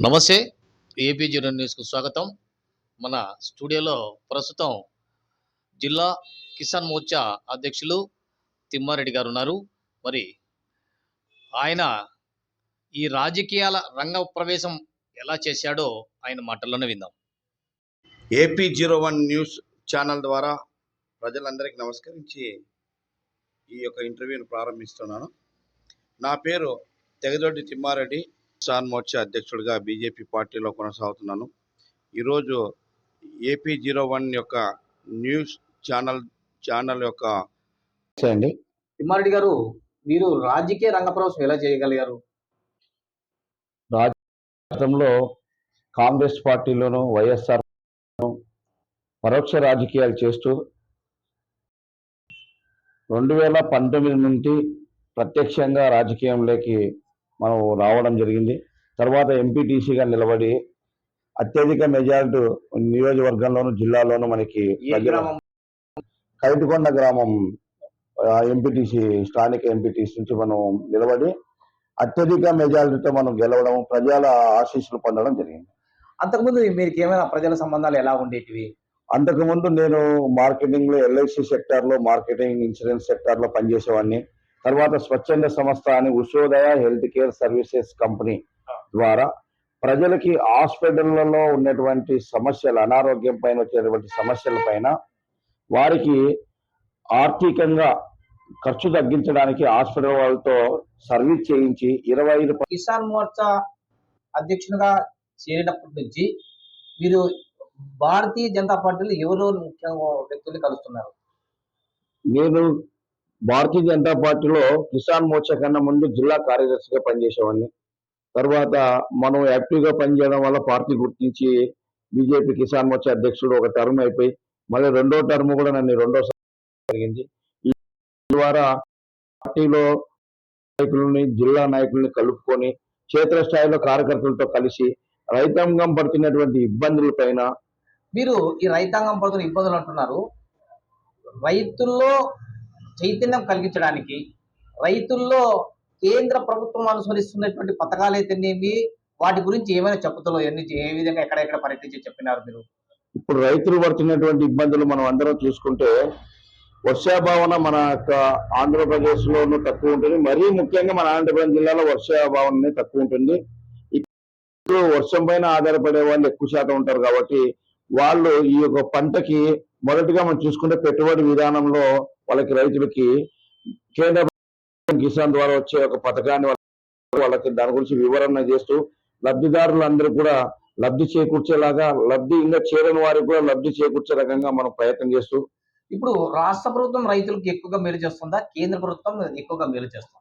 నమస్తే AP zero న్యూస్కు స్వాగతం. మన స్టూడియోలో ప్రస్తుతం జిల్లా కిసాన్ మోర్చా అధ్యక్షులు తిమ్మారెడ్డి గారు ఉన్నారు. మరి ఆయన ఈ రాజకీయాల రంగ ప్రవేశం ఎలా చేశాడో ఆయన మాటల్లోనే విందాం. AP zero one news channel ద్వారా ప్రజలందరికీ నమస్కరించి ఈ యొక్క ఇంటర్వ్యూను ప్రారంభిస్తున్నాను. నా పేరు తెగదొడ్డి తిమ్మారెడ్డి. కిసాన్ మోర్చా అధ్యక్షుడిగా బీజేపీ పార్టీలో కొనసాగుతున్నాను. ఈరోజు ఏపీ జీరో వన్ యొక్క న్యూస్ ఛానల్ ఛానల్ యొక్క అండి తిమ్మారెడ్డి గారు మీరు రాజకీయ రంగ ప్రవేశం ఎలా చేయగలిగారు? గతంలో కాంగ్రెస్ పార్టీలోను వైఎస్ఆర్ పరోక్ష రాజకీయాలు చేస్తూ రెండు వేల పంతొమ్మిది నుండి ప్రత్యక్షంగా రాజకీయంలోకి మనం రావడం జరిగింది. తర్వాత ఎంపీటీసీగా నిలబడి అత్యధిక మెజారిటీ నియోజకవర్గంలోను జిల్లాలోను మనకి కైటుకొండ గ్రామం ఎంపీటీసీ స్థానిక ఎంపీటీసీ నుంచి మనం నిలబడి అత్యధిక మెజారిటీతో మనం గెలవడం ప్రజల ఆశీస్సులు పొందడం జరిగింది. అంతకుముందు మీకు ఏమైనా ప్రజల సంబంధాలు ఎలా ఉండేటివి? అంతకుముందు నేను మార్కెటింగ్లో ఎల్ఐసి సెక్టార్లో మార్కెటింగ్ ఇన్సూరెన్స్ సెక్టార్లో పనిచేసేవాడిని. తర్వాత స్వచ్ఛంద సంస్థ అని Ushodaya health care services company ద్వారా ప్రజలకి హాస్పిటళ్ళలో ఉన్నటువంటి సమస్యలు అనారోగ్యం పైన వచ్చేటువంటి సమస్యల పైన వారికి ఆర్థికంగా ఖర్చు తగ్గించడానికి హాస్పిటల్ వాళ్ళతో సర్వీస్ చేయించి ఇరవై ఐదు కిసాన్ మోర్చా అధ్యక్షునిగా చేరినప్పటి నుంచి మీరు భారతీయ జనతా పార్టీలో ఎవరో ముఖ్యంగా వ్యక్తుల్ని కలుస్తున్నారు? నేను భారతీయ జనతా పార్టీలో కిసాన్ మోర్చా కన్నా ముందు జిల్లా కార్యదర్శిగా పనిచేసేవాడిని. తర్వాత మనం యాక్టివ్గా పనిచేయడం వల్ల పార్టీ గుర్తించి బీజేపీ కిసాన్ మోర్చా అధ్యక్షుడు ఒక టర్మ్ అయిపోయి మళ్ళీ రెండో టర్మ్ కూడా నన్ను రెండోసారి జరిగింది. ఈ ద్వారా పార్టీలో నాయకులని జిల్లా నాయకుల్ని కలుపుకొని క్షేత్రస్థాయిలో కార్యకర్తలతో కలిసి రైతాంగం పడుతున్నటువంటి ఇబ్బందుల పైన మీరు ఈ రైతాంగం పడుతున్న ఇబ్బందులు అంటున్నారు. రైతుల్లో చైతన్యం కలిగించడానికి రైతుల్లో కేంద్ర ప్రభుత్వం అనుసరిస్తున్నటువంటి పథకాలు అయితేనేమి? వాటి గురించి ఏమైనా చెప్పుతలో? ఎన్ని ఏ విధంగా ఎక్కడెక్కడ పర్యటించి చెప్పినారు మీరు? ఇప్పుడు రైతులు పడుతున్నటువంటి ఇబ్బందులు మనం అందరం చూసుకుంటే వర్షాభావన మన యొక్క ఆంధ్రప్రదేశ్లోనూ తక్కువ ఉంటుంది. మరీ ముఖ్యంగా మన ఆంధ్రప్రదేశ్ జిల్లాలో వర్షాభావన తక్కువ ఉంటుంది. ఇప్పుడు వర్షం పైన ఆధారపడే వాళ్ళు ఎక్కువ శాతం ఉంటారు కాబట్టి వాళ్ళు ఈ యొక్క పంటకి మొదటిగా మనం చూసుకుంటే పెట్టుబడి విధానంలో వాళ్ళకి రైతులకి కేంద్ర ప్రభుత్వం కిసాన్ ద్వారా వచ్చే ఒక పథకాన్ని వాళ్ళ- వాళ్ళకి దాని గురించి వివరణ చేస్తూ లబ్ధిదారులందరూ కూడా లబ్ధి చేకూర్చేలాగా లబ్ధి ఇంకా చేరని వారికి కూడా లబ్ధి చేకూర్చే రకంగా మనం ప్రయత్నం చేస్తూ ఇప్పుడు రాష్ట్ర ప్రభుత్వం రైతులకు ఎక్కువగా మేలు చేస్తుందా? కేంద్ర ప్రభుత్వం ఎక్కువగా మేలు చేస్తుందా?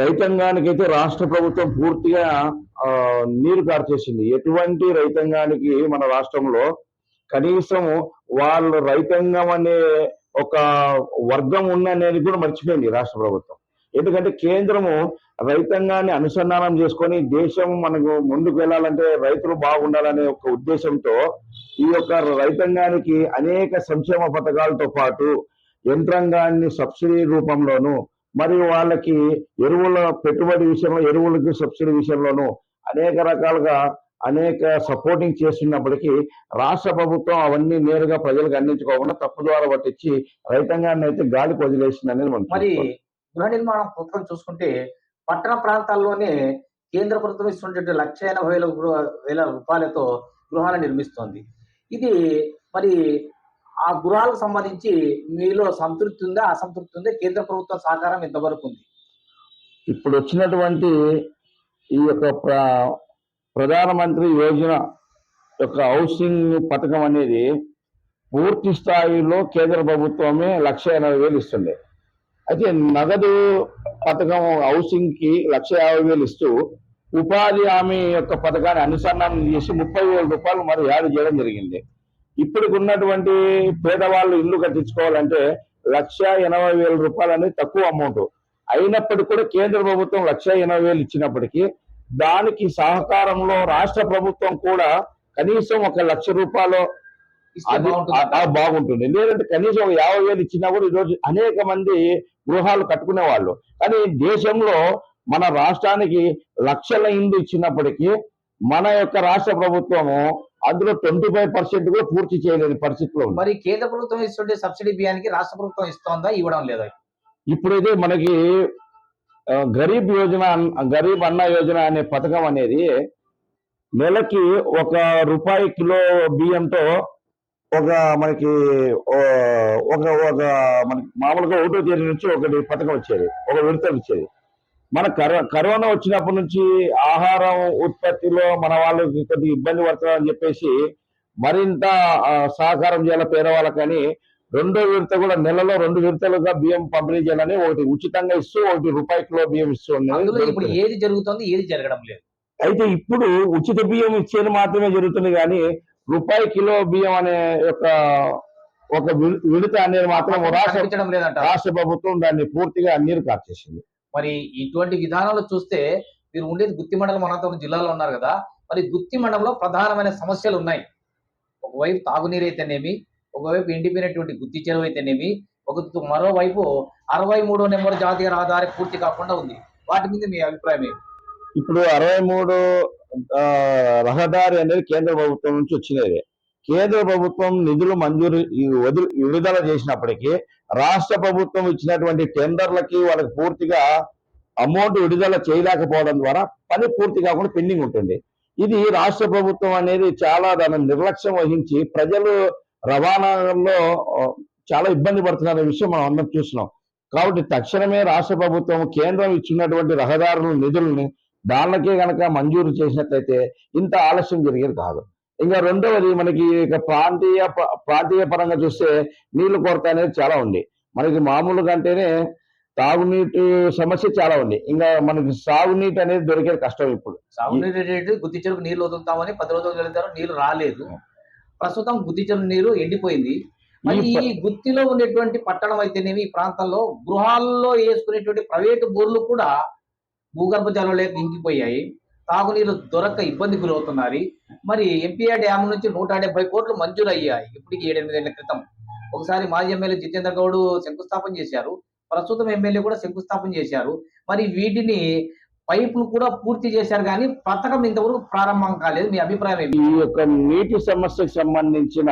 రైతాంగానికైతే రాష్ట్ర ప్రభుత్వం పూర్తిగా నీరు కార్చేసింది. ఎటువంటి రైతాంగానికి మన రాష్ట్రంలో కనీసం వాళ్ళు రైతాంగం అనే ఒక వర్గం ఉన్ననేది కూడా మర్చిపోయింది రాష్ట్ర ప్రభుత్వం. ఎందుకంటే కేంద్రము రైతాంగాన్ని అనుసంధానం చేసుకొని దేశం మనకు ముందుకు వెళ్ళాలంటే రైతులు బాగుండాలనే ఒక ఉద్దేశంతో ఈ యొక్క రైతాంగానికి అనేక సంక్షేమ పథకాలతో పాటు యంత్రాంగాన్ని సబ్సిడీ రూపంలోను మరియు వాళ్ళకి ఎరువుల పెట్టుబడి విషయంలో ఎరువులకి సబ్సిడీ విషయంలోనూ అనేక రకాలుగా అనేక సపోర్టింగ్ చేస్తున్నప్పటికీ రాష్ట్ర ప్రభుత్వం అవన్నీ నేరుగా ప్రజలకు అందించుకోకుండా తప్పు ద్వారా పట్టించి రైతాంగాన్ని అయితే గాలికి వదిలేసింది అనేది మనం మరి. గృహ నిర్మాణ పథకం చూసుకుంటే పట్టణ ప్రాంతాల్లోనే కేంద్ర ప్రభుత్వం ఇస్తున్నటువంటి లక్ష ఎనభై వేల గృహ- వేల రూపాయలతో గృహాలు నిర్మిస్తోంది. ఇది మరి ఆ గృహాలకు సంబంధించి మీలో సంతృప్తి ఉందా అసంతృప్తి ఉందా? కేంద్ర ప్రభుత్వం సహకారం ఎంతవరకు ఉంది? ఇప్పుడు వచ్చినటువంటి ఈ యొక్క ప్ర- ప్రధానమంత్రి యోజన యొక్క హౌసింగ్ పథకం అనేది పూర్తి స్థాయిలో కేంద్ర ప్రభుత్వమే లక్ష ఎనభై వేలు ఇస్తుంది అయితే నగదు పథకం హౌసింగ్కి లక్ష యాభై వేలు ఇస్తూ ఉపాధి హామీ యొక్క పథకాన్ని అనుసంధానం చేసి ముప్పై వేల రూపాయలు మరి యాడ్ చేయడం జరిగింది. ఇప్పటికి ఉన్నటువంటి పేదవాళ్ళు ఇల్లు కట్టించుకోవాలంటే లక్ష ఎనభై వేల రూపాయలు అనేది తక్కువ అమౌంట్. అయినప్పటికీ కూడా కేంద్ర ప్రభుత్వం లక్ష ఎనభై వేలు ఇచ్చినప్పటికీ దానికి సహకారంలో రాష్ట్ర ప్రభుత్వం కూడా కనీసం ఒక లక్ష రూపాయలు అది బాగుంటుంది. లేదంటే కనీసం ఒక యాభై వేలు ఇచ్చినా కూడా ఈరోజు అనేక మంది గృహాలు కట్టుకునే వాళ్ళు కానీ దేశంలో మన రాష్ట్రానికి లక్షల ఇండ్లు ఇచ్చినప్పటికీ మన యొక్క రాష్ట్ర ప్రభుత్వము అందులో ట్వంటీ ఫైవ్ పర్సెంట్ కూడా పూర్తి చేయలేని పరిస్థితిలో ఉంది. మరి కేంద్ర ప్రభుత్వం ఇస్తుంటే సబ్సిడీ బియ్యానికి రాష్ట్ర ప్రభుత్వం ఇస్తోందా? ఇవ్వడం లేదా? ఇప్పుడైతే మనకి గరీబ్ యోజన అన్- గరీబ్ అన్న యోజన అనే పథకం అనేది నెలకి ఒక రూపాయి కిలో బియ్యంతో ఒక మనకి ఒక ఒక మనకి మామూలుగా ఒకటో తేదీ నుంచి ఒకటి పథకం వచ్చేది ఒక విడత వచ్చేది. మన కరో కరోనా వచ్చినప్పటి నుంచి ఆహారం ఉత్పత్తిలో మన వాళ్ళకి కొద్దిగా ఇబ్బంది పడుతుందని చెప్పేసి మరింత సహకారం చేయాలి పేదవాళ్ళకని రెండో విడత కూడా నెలలో రెండు విడతలుగా బియ్యం పంపిణీ చేయాలని ఒకటి ఉచితంగా ఇస్తూ ఒకటి రూపాయి కిలో బియ్యం ఇస్తూ ఇప్పుడు. ఏది జరుగుతుంది ఏది జరగడం లేదు. అయితే ఇప్పుడు ఉచిత బియ్యం ఇచ్చేది మాత్రమే జరుగుతుంది కానీ రూపాయి కిలో బియ్యం అనే యొక్క ఒక విడ- విడత అనేది మాత్రం రాష్ట్ర రాష్ట్ర ప్రభుత్వం దాన్ని పూర్తిగా నీరు కార్చేసింది మరి ఇటువంటి విధానాలు చూస్తే మీరు ఉండేది గుత్తి మండలం అనంతపురం జిల్లాలో ఉన్నారు కదా. మరి గుత్తి మండలంలో ప్రధానమైన సమస్యలు ఉన్నాయి. ఒకవైపు తాగునీరు అయితేనేమి ఒకవైపు ఎండిపోయినటువంటి గుత్తి చెరువు అయితేనేమి ఒక మరోవైపు అరవై మూడో నెంబర్ జాతీయ రహదారి పూర్తి కాకుండా ఉంది. వాటి మీద మీ అభిప్రాయం ఏమి ఇప్పుడు అరవై మూడు రహదారి అనేది కేంద్ర ప్రభుత్వం నుంచి వచ్చినది. కేంద్ర ప్రభుత్వం నిధులు మంజూరు వదిలి విడుదల చేసినప్పటికీ రాష్ట్ర ప్రభుత్వం ఇచ్చినటువంటి టెండర్లకి వాళ్ళకి పూర్తిగా అమౌంట్ విడుదల చేయలేకపోవడం ద్వారా పని పూర్తి కాకుండా పెండింగ్ ఉంటుంది. ఇది రాష్ట్ర ప్రభుత్వం అనేది చాలా దాని నిర్లక్ష్యం వహించి ప్రజలు రవాణాలో చాలా ఇబ్బంది పడుతున్న విషయం మనం అందరం చూస్తున్నాం. కాబట్టి తక్షణమే రాష్ట్ర ప్రభుత్వం కేంద్రం ఇచ్చినటువంటి రహదారుల నిధుల్ని దానికే గనక మంజూరు చేసినట్లయితే ఇంత ఆలస్యం జరిగేది కాదు. ఇంకా రెండవది మనకి ఇక ప్రాంతీయ ప్రాంతీయ పరంగా చూస్తే నీళ్ళు కొరత అనేది చాలా ఉంది. మనకి మామూలుగా అంటేనే తాగునీటి సమస్య చాలా ఉంది. ఇంకా మనకి సాగునీటి అనేది దొరికేది కష్టం ఇప్పుడు. సాగునీరు రేటు గుత్తి చెరుకు నీళ్ళు వదులుతామని పది రోజులు వెళ్తారు నీళ్ళు రాలేదు. ప్రస్తుతం గుత్తి చెరువు నీరు ఎండిపోయింది. మరి ఈ గుత్తిలో ఉండేటువంటి పట్టణం అయితేనేమి ఈ ప్రాంతాల్లో గృహాల్లో వేసుకునేటువంటి ప్రైవేటు బోర్లు కూడా భూగర్భ జలం లేక ఇంకిపోయాయి. తాగునీరు దొరక్క ఇబ్బంది గురవుతున్నారు. మరి ఎంపీఆర్ డ్యామ్ నుంచి నూట డెబ్బై కోట్లు మంజూరు అయ్యాయి ఇప్పటికి ఏడెనిమిదేళ్ళ క్రితం. ఒకసారి మాజీ ఎమ్మెల్యే జితేంద్ర గౌడ్ శంకుస్థాపన చేశారు. ప్రస్తుతం ఎమ్మెల్యే కూడా శంకుస్థాపన చేశారు. మరి వీటిని పైపులు కూడా పూర్తి చేశారు కానీ పథకం ఇంతవరకు ప్రారంభం కాలేదు. మీ అభిప్రాయం ఈ యొక్క నీటి సమస్యకు సంబంధించిన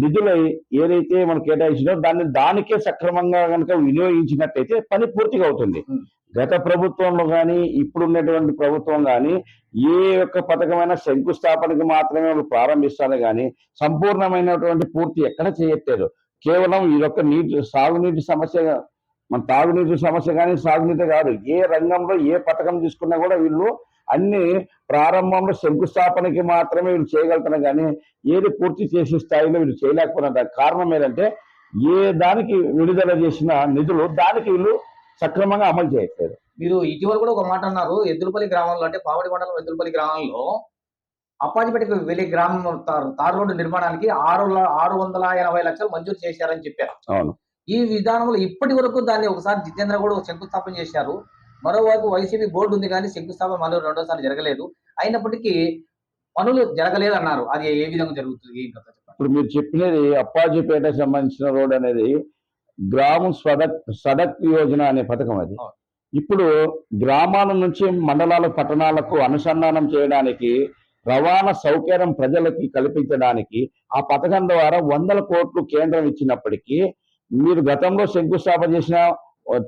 నిధులు ఏదైతే మనం కేటాయించినో దాన్ని దానికే సక్రమంగా కనుక వినియోగించినట్టయితే పని పూర్తిగా అవుతుంది. గత ప్రభుత్వంలో కానీ ఇప్పుడు ఉన్నటువంటి ప్రభుత్వం కానీ ఏ యొక్క పథకమైనా శంకుస్థాపనకి మాత్రమే వాళ్ళు ప్రారంభిస్తారు కానీ సంపూర్ణమైనటువంటి పూర్తి ఎక్కడ చేయట్లేదు. కేవలం ఈ యొక్క నీటి సాగునీటి సమస్య మన తాగునీటి సమస్య కానీ సాగునీటి కాదు. ఏ రంగంలో ఏ పథకం తీసుకున్నా కూడా వీళ్ళు అన్ని ప్రారంభంలో శంకుస్థాపనకి మాత్రమే వీళ్ళు చేయగలుగుతున్నారు. కానీ ఏది పూర్తి చేసే స్థాయిలో వీళ్ళు చేయలేకపోయిన కారణం ఏంటంటే ఏ దానికి విడుదల చేసిన నిధులు దానికి వీళ్ళు సక్రమంగా అమలు చేయట్లేదు. మీరు ఇటీవల కూడా ఒక మాట అన్నారు. ఎద్దులపల్లి గ్రామంలో అంటే పావడి మండలం ఎద్దులపల్లి గ్రామంలో అప్పాజిపేటకు వెళ్ళే గ్రామం తార్ రోడ్డు నిర్మాణానికి ఆరు ఆరు వందల ఎనభై లక్షలు మంజూరు చేశారని చెప్పారు. అవును. ఈ విధానంలో ఇప్పటి వరకు దాన్ని ఒకసారి జితేంద్ర కూడా శంకుస్థాపన చేశారు. మరోవైపు వైసీపీ బోర్డు ఉంది కానీ శంకుస్థాపన మరో రెండోసారి జరగలేదు. అయినప్పటికీ పనులు జరగలేదు అన్నారు అది ఏ విధంగా జరుగుతుంది? ఇప్పుడు మీరు చెప్పినది అప్పాజీపేట సంబంధించిన రోడ్ అనేది గ్రామం సడక్ సడక్ యోజన అనే పథకం అది. ఇప్పుడు గ్రామాల నుంచి మండలాల పట్టణాలకు అనుసంధానం చేయడానికి రవాణా సౌకర్యం ప్రజలకి కల్పించడానికి ఆ పథకం ద్వారా వందల కోట్లు కేంద్రం ఇచ్చినప్పటికీ మీరు గతంలో శంకుస్థాపన చేసిన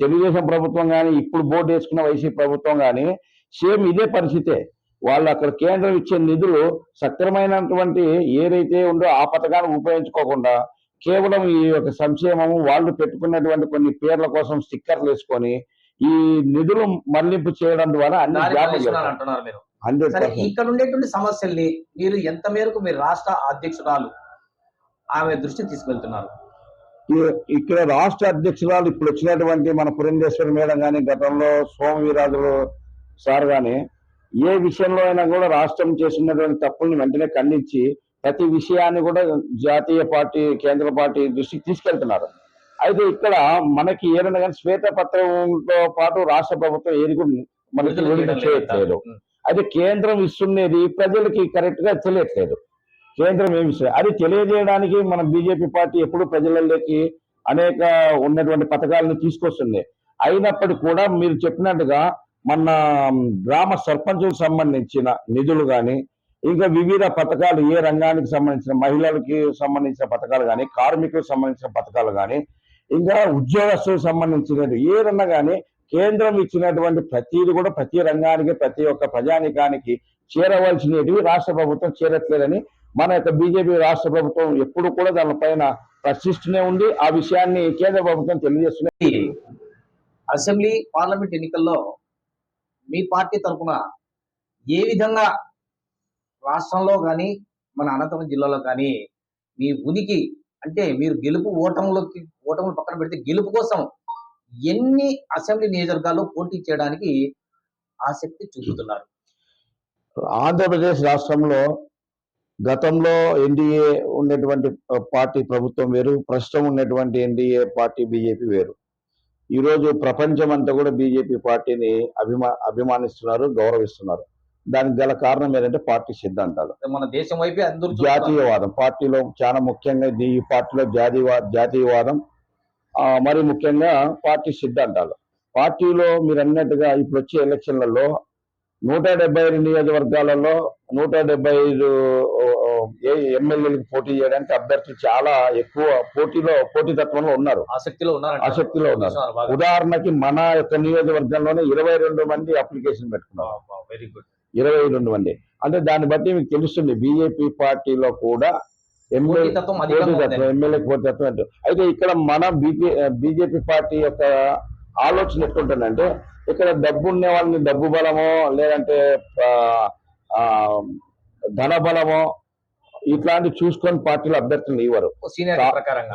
తెలుగుదేశం ప్రభుత్వం కానీ ఇప్పుడు బోర్డు వేసుకున్న వైసీపీ ప్రభుత్వం కానీ సేమ్ ఇదే పరిస్థితే. వాళ్ళు అక్కడ కేంద్రం ఇచ్చే నిధులు సక్రమైనటువంటి ఏదైతే ఉందో ఆ పథకాన్ని ఉపయోగించుకోకుండా కేవలం ఈ యొక్క సంక్షేమము వాళ్ళు పెట్టుకున్నటువంటి కొన్ని పేర్ల కోసం స్టిక్కర్లు వేసుకొని ఈ నిధులు మళ్ళింపు చేయడం ద్వారా అన్ని ఇక్కడ ఉండేటువంటి సమస్యల్ని మీరు ఎంత మేరకు మీరు రాష్ట్ర అధ్యక్షురాలు ఆమె దృష్టికి తీసుకెళ్తున్నారు? ఇక్కడ రాష్ట్ర అధ్యక్షురాలు ఇప్పుడు వచ్చినటువంటి మన పురంధేశ్వరి మేడం కానీ గతంలో సోమ వీరాజులు సార్ కానీ ఏ విషయంలో అయినా కూడా రాష్ట్రం చేసినటువంటి తప్పుల్ని వెంటనే ఖండించి ప్రతి విషయాన్ని కూడా జాతీయ పార్టీ కేంద్ర పార్టీ దృష్టికి తీసుకెళ్తున్నారు అయితే ఇక్కడ మనకి ఏదైనా కానీ శ్వేతపత్రంతో పాటు రాష్ట్ర ప్రభుత్వం ఏది కూడా మనకి. చేయట్లేదు. అయితే కేంద్రం ఇస్తున్నది ప్రజలకి కరెక్ట్గా తెలియట్లేదు కేంద్రం ఏమి అది తెలియజేయడానికి మన బీజేపీ పార్టీ ఎప్పుడు ప్రజలలోకి అనేక ఉన్నటువంటి పథకాలను తీసుకొస్తుంది. అయినప్పటికీ కూడా మీరు చెప్పినట్టుగా మన గ్రామ సర్పంచులకు సంబంధించిన నిధులు కానీ ఇంకా వివిధ పథకాలు ఏ రంగానికి సంబంధించిన మహిళలకి సంబంధించిన పథకాలు కానీ కార్మికులకు సంబంధించిన పథకాలు కానీ ఇంకా ఉద్యోగస్తులకు సంబంధించినది ఏదన్నా కానీ కేంద్రం ఇచ్చినటువంటి ప్రతిది కూడా ప్రతి రంగానికి ప్రతి ఒక్క ప్రజానికానికి చేరవలసినవి రాష్ట్ర ప్రభుత్వం చేరట్లేదని మన యొక్క బీజేపీ రాష్ట్ర ప్రభుత్వం ఎప్పుడు కూడా దానిపైన ప్రశ్నిస్తూనే ఉంది. ఆ విషయాన్ని కేంద్ర ప్రభుత్వం తెలియజేస్తూనే ఈ అసెంబ్లీ పార్లమెంట్ ఎన్నికల్లో మీ పార్టీ తరఫున ఏ విధంగా రాష్ట్రంలో కానీ మన అనంతపురం జిల్లాలో కానీ మీ ఉనికి అంటే మీరు గెలుపు ఓటములకి ఓటములు పక్కన పెడితే గెలుపు కోసం ఎన్ని అసెంబ్లీ నియోజకవర్గాల్లో పోటీ చేయడానికి ఆసక్తి చూపుతున్నారు? ఆంధ్రప్రదేశ్ రాష్ట్రంలో గతంలో ఎన్డీఏ ఉన్నటువంటి పార్టీ ప్రభుత్వం వేరు ప్రస్తుతం ఉన్నటువంటి ఎన్డీఏ పార్టీ బీజేపీ వేరు. ఈరోజు ప్రపంచం అంతా కూడా బీజేపీ పార్టీని అభిమా అభిమానిస్తున్నారు గౌరవిస్తున్నారు. దానికి గల కారణం ఏంటంటే పార్టీ సిద్ధాంతాలు. మన దేశం వైపే అందరూ. జాతీయవాదం. పార్టీలో చాలా ముఖ్యంగా ఈ పార్టీలో జాతీయవా జాతీయవాదం ఆ, మరి ముఖ్యంగా పార్టీ సిద్ధాంతాలు. పార్టీలో మీరు అన్నట్టుగా ఇప్పుడు వచ్చే ఎలక్షన్లలో నూట డెబ్బై ఐదు నియోజకవర్గాలలో నూట డెబ్బై ఐదు ఎమ్మెల్యేలకు పోటీ చేయడానికి అభ్యర్థులు చాలా ఎక్కువ పోటీలో పోటీతత్వంలో ఉన్నారు. ఆసక్తిలో ఉన్నారు ఆసక్తిలో ఉన్నారు. ఉదాహరణకి మన యొక్క నియోజకవర్గంలోనే ఇరవై రెండు మంది అప్లికేషన్ పెట్టుకున్నారు. Very good. ఇరవై రెండు మంది. అంటే దాన్ని బట్టి మీకు తెలుస్తుంది బీజేపీ పార్టీలో కూడా ఎమ్మెల్యే. ఎమ్మెల్యే పోటీతత్వం అంటే. అయితే ఇక్కడ మన బీజే బీజేపీ పార్టీ యొక్క ఆలోచన ఎట్లుంటుందంటే ఇక్కడ డబ్బు ఉన్న వాళ్ళని డబ్బు బలమో లేదంటే ధన బలమో ఇట్లాంటి చూసుకొని పార్టీలు అభ్యర్థులు ఇవ్వరు.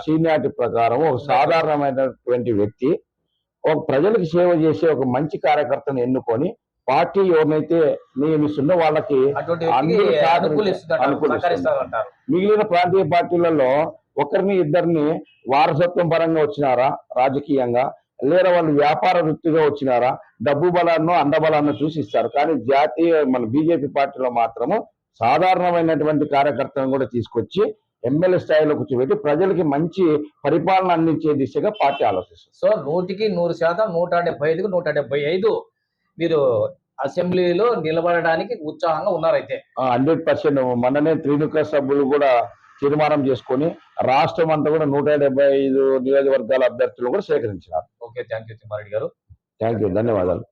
సీనియారిటీ ప్రకారం ఒక సాధారణమైనటువంటి వ్యక్తి ఒక ప్రజలకు సేవ చేసే ఒక మంచి కార్యకర్తను ఎన్నుకొని పార్టీ ఎవరినైతే నియమిస్తుందో వాళ్ళకి మిగిలిన ప్రాంతీయ పార్టీలలో ఒకరిని ఇద్దరిని వారసత్వం పరంగా వచ్చినారా? రాజకీయంగా. లేదా వాళ్ళు వ్యాపార వృత్తిగా వచ్చినారా డబ్బు బలాన్ని అందబలాన్ని చూసి ఇస్తారు కానీ జాతీయ మన బీజేపీ పార్టీలో మాత్రము సాధారణమైనటువంటి కార్యకర్తలను కూడా తీసుకొచ్చి ఎమ్మెల్యే స్థాయిలో కూర్చోబెట్టి ప్రజలకి మంచి పరిపాలన అందించే దిశగా పార్టీ ఆలోచిస్తుంది సో నూటికి నూరు శాతం నూట డెబ్బై ఐదుకు నూట డెబ్బై ఐదు మీరు అసెంబ్లీలో నిలబడడానికి ఉత్సాహంగా ఉన్నారైతే. Hundred percent. మననే త్రిముఖ సభ్యులు కూడా తీర్మానం చేసుకొని రాష్ట్రం అంతా కూడా నూట డెబ్బై ఐదు నియోజకవర్గాల అభ్యర్థులు కూడా సేకరించినారు. ఓకే థ్యాంక్ యూ తిమ్మారెడ్డి గారు. థ్యాంక్ యూ ధన్యవాదాలు.